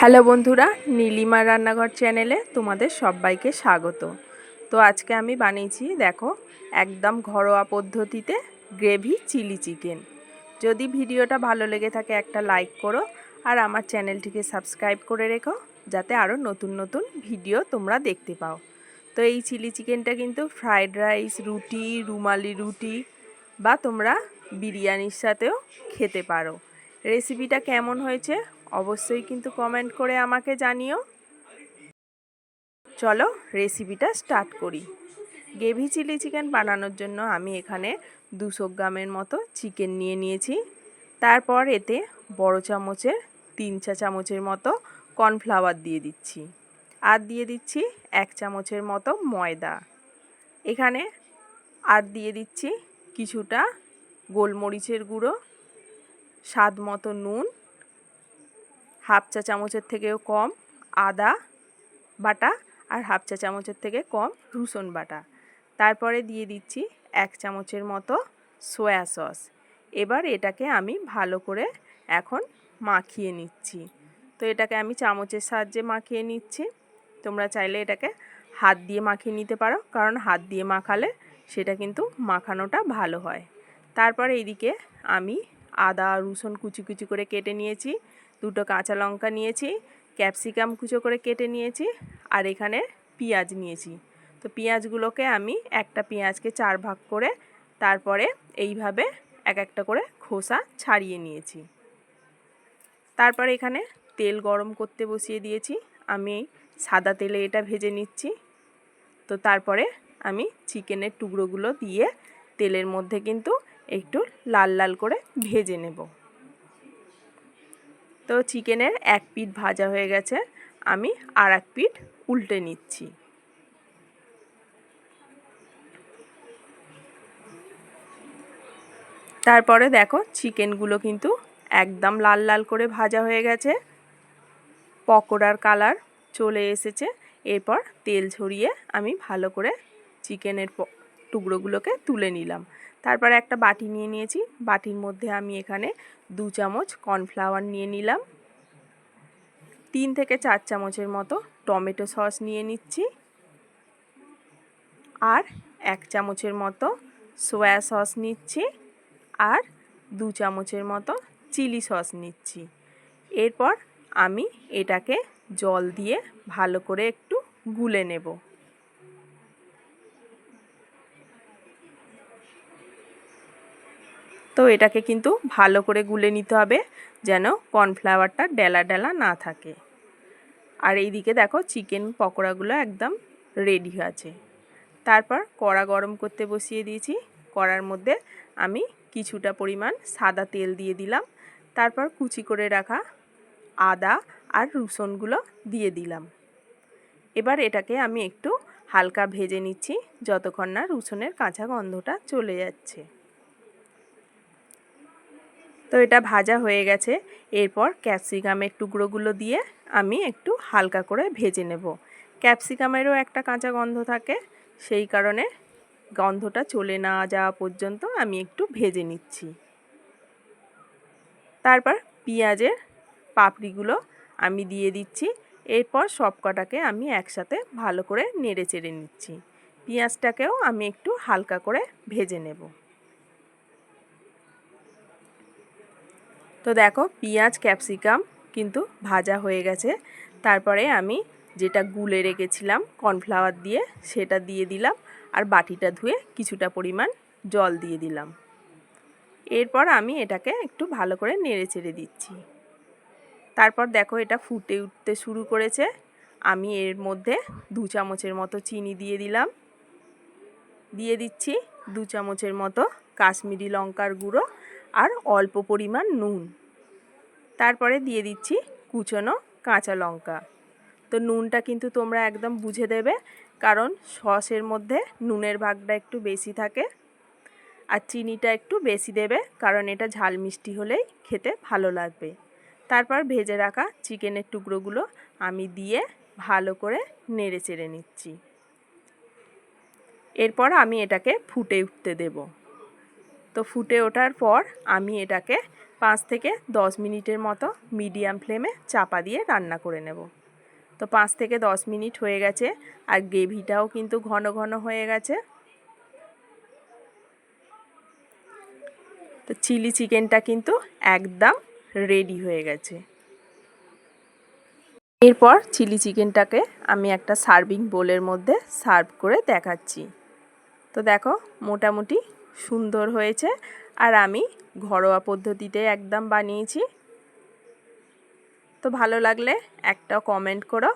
Hello বন্ধুরা, নীলিমা রান্নাঘর চ্যানেলে তোমাদের সবাইকে স্বাগত। তো আজকে আমি বানিয়েছি, দেখো, একদম ঘরোয়া পদ্ধতিতে গ্রেভি চিলি চিকেন। যদি ভিডিওটা ভালো লেগে থাকে, একটা লাইক করো আর আমার চ্যানেলটিকে সাবস্ক্রাইব করে রেখো, যাতে আরও নতুন নতুন ভিডিও তোমরা দেখতে পাও। তো এই চিলি চিকেনটা কিন্তু ফ্রায়েড রাইস, রুটি, রুমালি রুটি বা তোমরা বিরিয়ানির সাথেও খেতে পারো। রেসিপিটা কেমন হয়েছে অবশ্যই কিন্তু কমেন্ট করে আমাকে জানিও। চলো রেসিপিটা স্টার্ট করি। গ্রেভি চিলি চিকেন বানানোর জন্য আমি এখানে দুশো গ্রামের মতো চিকেন নিয়ে নিয়েছি। তারপর এতে বড় চামচের, তিন চা চামচের মতো কর্নফ্লাওয়ার দিয়ে দিচ্ছি। আর দিয়ে দিচ্ছি এক চামচের মতো ময়দা। এখানে আর দিয়ে দিচ্ছি কিছুটা গোলমরিচের গুঁড়ো, স্বাদ মতো নুন হাফ চা চামচের থেকেও কম আদা বাটা আর হাফ চা চামচের থেকে কম রসুন বাটা। তারপরে দিয়ে দিচ্ছি এক চামচের মতো সয়া সস। এবার এটাকে আমি ভালো করে এখন মাখিয়ে নিচ্ছি। তো এটাকে আমি চামচের সাহায্যে মাখিয়ে নিচ্ছি। তোমরা চাইলে এটাকে হাত দিয়ে মাখিয়ে নিতে পারো, কারণ হাত দিয়ে মাখালে সেটা কিন্তু মাখানোটা ভালো হয়। তারপর এইদিকে আমি আদা রসুন কুচি কুচি করে কেটে নিয়েছি। দুটো কাঁচা লঙ্কা নিয়েছি, ক্যাপসিকাম কুচো করে কেটে নিয়েছি আর এখানে পেঁয়াজ নিয়েছি। তো পেঁয়াজগুলোকে আমি একটা পেঁয়াজকে চার ভাগ করে তারপরে এইভাবে এক একটা করে খোসা ছাড়িয়ে নিয়েছি। তারপর এখানে তেল গরম করতে বসিয়ে দিয়েছি, আমি সাদা তেলে এটা ভেজে নিচ্ছি। তো তারপরে আমি চিকেনের টুকরোগুলো দিয়ে তেলের মধ্যে কিন্তু একটু লাল লাল করে ভেজে নেব। তো চিকেনের এক পিঠ ভাজা হয়ে গেছে। আমি আর এক পিঠ উল্টে নিচ্ছি। তারপরে দেখো চিকেনগুলো কিন্তু একদম লাল লাল করে ভাজা হয়ে গেছে। পকোড়ার কালার চলে এসেছে। এরপর তেল ছড়িয়ে আমি ভালো করে চিকেনের টুকরোগুলোকে তুলে নিলাম। তারপর একটা বাটি নিয়ে নিয়েছি। বাটির মধ্যে আমি এখানে দু চামচ কর্নফ্লাওয়ার নিয়ে নিলাম। তিন থেকে চার চামচের মতো টমেটো সস নিয়ে নিচ্ছি। আর এক চামচের মতো সোয়া সস নিচ্ছি। আর দু চামচের মতো চিলি সস নিচ্ছি। এরপর আমি এটাকে জল দিয়ে ভালো করে একটু গুলে নেব। তো এটাকে কিন্তু ভালো করে গুলে নিতে হবে যেন কর্নফ্লাওয়ারটা ডেলা ডেলা না থাকে। আর এইদিকে দেখো চিকেন পকোড়াগুলো একদম রেডি আছে। তারপর কড়া গরম করতে বসিয়ে দিয়েছি। কড়ার মধ্যে আমি কিছুটা পরিমাণ সাদা তেল দিয়ে দিলাম। তারপর কুচি করে রাখা আদা আর রসুনগুলো দিয়ে দিলাম। এবার এটাকে আমি একটু হালকা ভেজে নিচ্ছি যতক্ষণ না রসুনের কাঁচা গন্ধটা চলে যাচ্ছে। তো এটা ভাজা হয়ে গেছে। এরপর ক্যাপসিকামের টুকরোগুলো দিয়ে আমি একটু হালকা করে ভেজে নেব। ক্যাপসিকামেরও একটা কাঁচা গন্ধ থাকে, সেই কারণে গন্ধটা চলে না যাওয়া পর্যন্ত আমি একটু ভেজে নিচ্ছি। তারপর পেঁয়াজের পাপড়িগুলো আমি দিয়ে দিচ্ছি। এরপর সব কটাকে আমি একসাথে ভালো করে নেড়ে চেড়ে নিচ্ছি। পেঁয়াজটাকেও আমি একটু হালকা করে ভেজে নেব। তো দেখো, পেঁয়াজ, ক্যাপসিকাম কিন্তু ভাজা হয়ে গেছে। তারপরে আমি যেটা গুলে রেখেছিলাম, কর্নফ্লাওয়ার দিয়ে, সেটা দিয়ে দিলাম আর বাটিটা ধুয়ে কিছুটা পরিমাণ জল দিয়ে দিলাম। এরপর আমি এটাকে একটু ভালো করে নেড়ে চেড়ে দিচ্ছি। তারপর দেখো, এটা ফুটে উঠতে শুরু করেছে। আমি এর মধ্যে দু চামচের মতো চিনি দিয়ে দিলাম। দিয়ে দিচ্ছি দু চামচের মতো কাশ্মীরি লঙ্কার গুঁড়ো আর অল্প পরিমাণ নুন। তারপরে দিয়ে দিচ্ছি কুচনো কাঁচা লঙ্কা। তো নুনটা কিন্তু তোমরা একদম বুঝে দেবে, কারণ সসের মধ্যে নুনের ভাগটা একটু বেশি থাকে আর চিনিটা একটু বেশি দেবে, কারণ এটা ঝাল মিষ্টি হলেই খেতে ভালো লাগবে। তারপর ভেজে রাখা চিকেনের টুকরোগুলো আমি দিয়ে ভালো করে নেড়ে চেড়ে নিচ্ছি। এরপর আমি এটাকে ফুটে উঠতে দেব। তো ফুটে ওঠার পর আমি এটাকে পাঁচ থেকে দশ মিনিটের মতো মিডিয়াম ফ্লেমে চাপা দিয়ে রান্না করে নেব। তো পাঁচ থেকে দশ মিনিট হয়ে গেছে আর গ্রেভিটাও কিন্তু ঘন ঘন হয়ে গেছে। তো চিলি চিকেনটা কিন্তু একদম রেডি হয়ে গেছে। এরপর চিলি চিকেনটাকে আমি একটা সার্ভিং বোলের মধ্যে সার্ভ করে দেখাচ্ছি। তো দেখো মোটামুটি সুন্দর হয়েছে। আর আমি ঘরোয়া পদ্ধতিতে একদম বানিয়েছি। তো ভালো লাগলে একটা কমেন্ট করো।